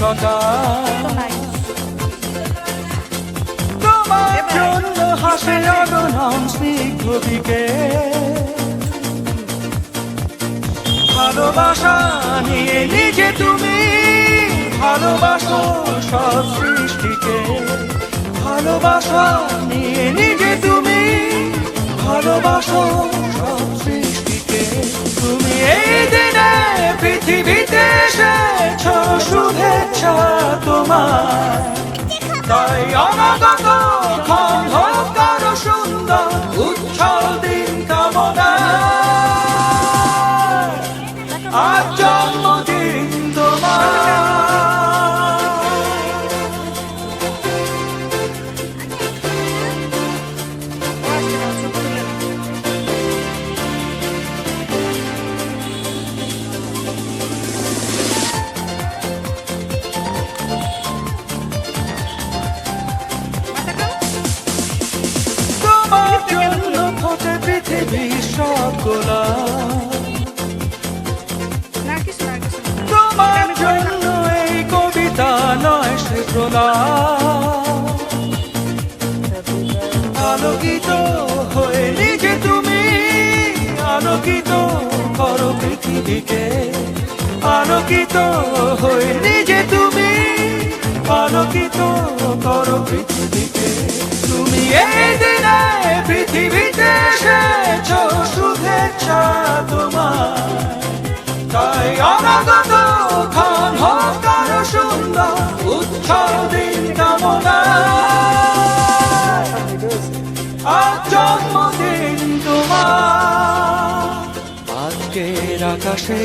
সকাল তোমার জন্য হাসে অগণন স্নিগ্ধ দিকে ভালোবাসা নিয়ে নিজে তুমি ভালোবাসো সব সৃষ্টিকে। ভালোবাসা নিয়ে নিজে না কিছু না। তোমার জন্য এই কবিতা নয় সে আলোকিত হয়ে নিজে তুমি আলোকিত করো পৃথিবীকে। আলোকিত হয়ে নিজে তুমি আলোকিত করো পৃথিবীকে তুমি এই দিনে পৃথিবীতে এসেছ, শুভেচ্ছা তোমার তাই অনাগত ক্ষণ হোক আরও সুন্দর, উৎসব দিন কামনা। আকাশে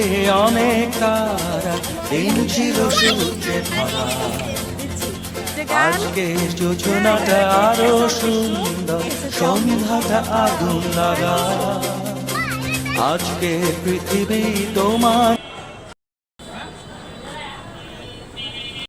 অনেক তারা, দিন ছিল সূর্যে ভরা আজকে যোজনাটা আরও সুন্দর। সন্ধ্যাটা আগুন লাগা। আজকে পৃথিবী তোমার